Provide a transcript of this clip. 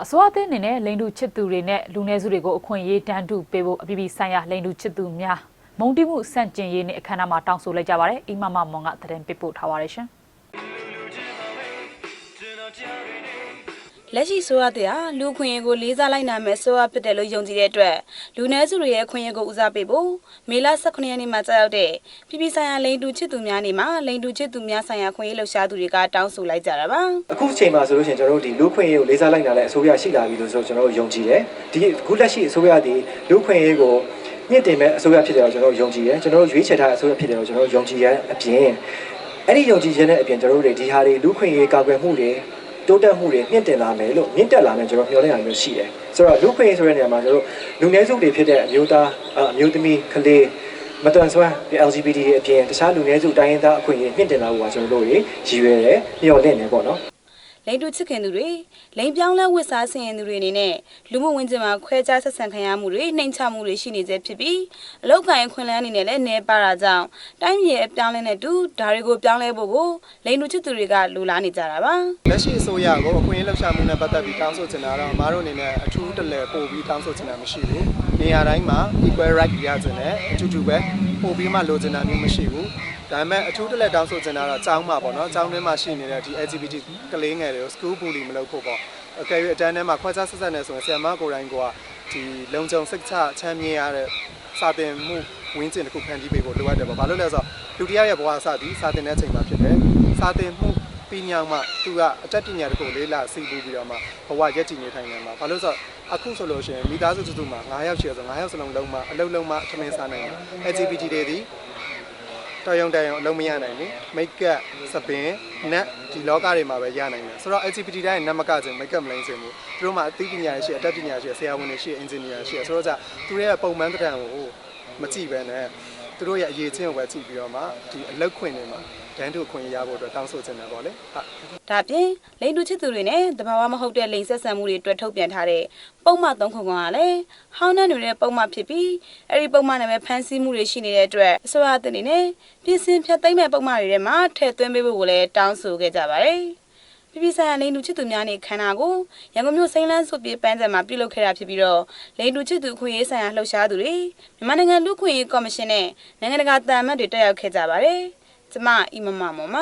အစိုးရအသင်းအနေနဲ့လိန်တူချစ်သူတွေနဲ့လူနည်းစုတွေကိုအခွင့်အရေးတန်းတူပေးဖို့အပြည်ပြည်ဆိုင်ရာလိန်တူချစ်သူများမုံတိမှုစန့်ကျင်ရေးနဲ့အခမ်းအနားမှာတောင်းဆိုလိုက်ကြပါတယ်။အိမမမွန်ကသတင်းပေးပို့ထားပါတယ်ရှင်။ လက်ရှိဆိုရတဲ့ဟာလူခွင့်ရေးကိုလေးစားလိုက်နာမယ်ဆိုရဖြစ်တယ်လို့ယုံကြည်တဲ့အတွက်လူနည်းစုတွေရဲ့အခွင့်အရေးကိုဦးစားပေးဖို့မေလ18ရက်နေ့မှာကြာရောက်တဲ့ပြည်ပဆိုင်ရာလိန်တူချစ်သူများနေ့မှာလိန်တူချစ်သူများဆိုင်ရာခွင့်ရေးလှုပ်ရှားသူတွေကတောင်းဆိုလိုက်ကြတာပါအခုချိန်မှာဆိုလို့ရှိရင်ကျွန်တော်တို့ဒီလူခွင့်ရေးကိုလေးစားလိုက်နာတဲ့အစိုးရရှိလာပြီလို့ဆိုတော့ကျွန်တော်တို့ယုံကြည်တယ်ဒီအခုလက်ရှိအစိုးရဒီလူခွင့်ရေးကိုမြင့်တင်မဲ့အစိုးရဖြစ်တယ်လို့ကျွန်တော်တို့ယုံကြည်တယ်ကျွန်တော်တို့ရွေးချယ်ထားတဲ့အစိုးရဖြစ်တယ်လို့ကျွန်တော်တို့ယုံကြည်ရအပြင်အဲ့ဒီယုံကြည်ခြင်းနဲ့အပြင်ကျွန်တော်တို့တွေဒီဟာတွေလူခွင့်ရေးကာကွယ်မှုတွေ တိုးတက်မှုတွေမြင့်တင်လာမယ်လို့မြင့်တက်လာမယ်ကျွန်တော်မျှော်လင့်ရမျိုးရှိတယ်ဆိုတော့လူခွင့်ရေးဆိုတဲ့နေရာမှာကျွန်တော်တို့လူနည်းစုတွေဖြစ်တဲ့အမျိုးသားအမျိုးသမီးကလေးမတန်ဆွမ်းဒီ LGBT တွေအပြင်တခြားလူနည်းစုတိုင်းရင်းသားအခွင့်အရေးမြင့်တင်လာဖို့ကကျွန်တော်တို့တွေရည်ရွယ်တယ်မျှော်လင့်တယ်ပေါ့နော် လိန်တူချစ်ခင်သူတွေလိန်ပြောင်းလဲဝစ်စားဆင်ရင်သူတွေအနေနဲ့လူမှုဝန်ကျင်မှာခွဲခြားဆက်ဆံခံရမှုတွေနှိမ်ချမှုတွေရှိနေစေဖြစ်ပြီးအလောက်ကိုင်းခွင့်လန်းအနေနဲ့လည်းနေပါတာကြောင့်တိုင်းပြည်ရဲ့အပြောင်းလဲနဲ့တူဒါတွေကိုပြောင်းလဲဖို့ကိုလိန်တူချစ်သူတွေကလိုလားနေကြတာပါလက်ရှိအစိုးရကိုအခွင့်အရေးလှုပ်ရှားမှုနဲ့ပတ်သက်ပြီးတောင်းဆိုချင်တာတော့အမားတို့အနေနဲ့အထူးတလဲပို့ပြီးတောင်းဆိုချင်တာမရှိဘူး။နေရာတိုင်းမှာ equal right ရချင်တယ်အထူးတူပဲပို့ပြီးမှလိုချင်တာမျိုးမရှိဘူး။ ဒါပေမဲ့အထူးတလဲတောင်းဆိုချင်တာတော့အကြောင်းမှာပေါ့နော်။အကြောင်းထဲမှာရှိနေတဲ့ဒီ LGBT ကလေးငယ်တွေကို school bully မလုပ်ဖို့ပေါ့။အကယ်၍အတန်းထဲမှာခွဲခြားဆက်ဆက်နေဆိုရင်ဆရာမကိုယ်တိုင်ကဒီလုံခြုံစိတ်ချချမ်းမြေ့ရတဲ့စာသင်မှုဝင်းကျင်တစ်ခုဖန်တီးပေးဖို့လိုအပ်တယ်ပေါ့။ဘာလို့လဲဆိုတော့လူတစ်ယောက်ရဲ့ဘဝအစသည်စာသင်တဲ့အချိန်မှာဖြစ်တယ်။စာသင်မှုပြီးညောင်မှသူကအတက်ပညာတစ်ခုလေးလာစီးပူးပြီးတော့မှဘဝရက်တည်နေထိုင်နေမှာဘာလို့ဆိုတော့အခုဆိုလို့ရှိရင်မိသားစုစုစုမှာ9ယောက်ရှိရဆို9ယောက်စလုံးလုံးမအလုံးလုံးမထမင်းစားနိုင်တယ် LGBT တွေဒီ တော်ရုံတန်ရုံအလုံးမရနိုင်ဘူးမိတ်ကပ်စပင်နက်ဒီလောကတွေမှာပဲရနိုင်တယ်ဆိုတော့ LGBT တိုင်းနံမကခြင်းမိတ်ကပ်မလိမ့်စင်ဘူးသူတို့မှာအသိပညာရှိအတက်ပညာရှိဆရာဝန်တွေရှိအင်ဂျင်နီယာရှိဆိုတော့じゃသူတို့ရဲ့ပုံမှန်တဲ့တန်ကိုမကြည့်ပဲနဲ့သူတို့ရဲ့အရေးချင်းကိုပဲကြည့်ပြီးတော့မှဒီအလောက်ခွင့်တွေမှာ တန်းတူခွင့်ရဖို့အတွက်တောင်းဆိုချင်တယ်ပေါ့လေဟုတ်ဒါပြင်လိန်တူချစ်သူတွေနဲ့တဘာဝမဟုတ်တဲ့လိန်ဆက်ဆံမှုတွေအတွက်ထုတ်ပြန်ထားတဲ့ပုံမှန်3ခုကလည်းဟောင်းနှံနေတဲ့ပုံမှန်ဖြစ်ပြီးအဲ့ဒီပုံမှန်နဲ့ပဲဖမ်းဆီးမှုတွေရှိနေတဲ့အတွက်အစိုးရအသင်းအနေနဲ့ပြင်ဆင်ဖြတ်သိမ်းမဲ့ပုံမှန်တွေထဲမှာထည့်သွင်းပေးဖို့ကိုလည်းတောင်းဆိုခဲ့ကြပါတယ်။ပြည်ပဆိုင်ရာလိန်တူချစ်သူများနေခန္ဓာကိုရန်ကုန်မြို့စိမ်းလန်းစုပြေးပန်းစံမှာပြုလုပ်ခဲ့တာဖြစ်ပြီးတော့လိန်တူချစ်သူခွင့်ရေးဆိုင်ရာလှုပ်ရှားသူတွေမြန်မာနိုင်ငံလူ့ခွင့်ရေးကော်မရှင်နဲ့နိုင်ငံတကာတာမတ်တွေတက်ရောက်ခဲ့ကြပါတယ်။ ကျမအီမမမော်မ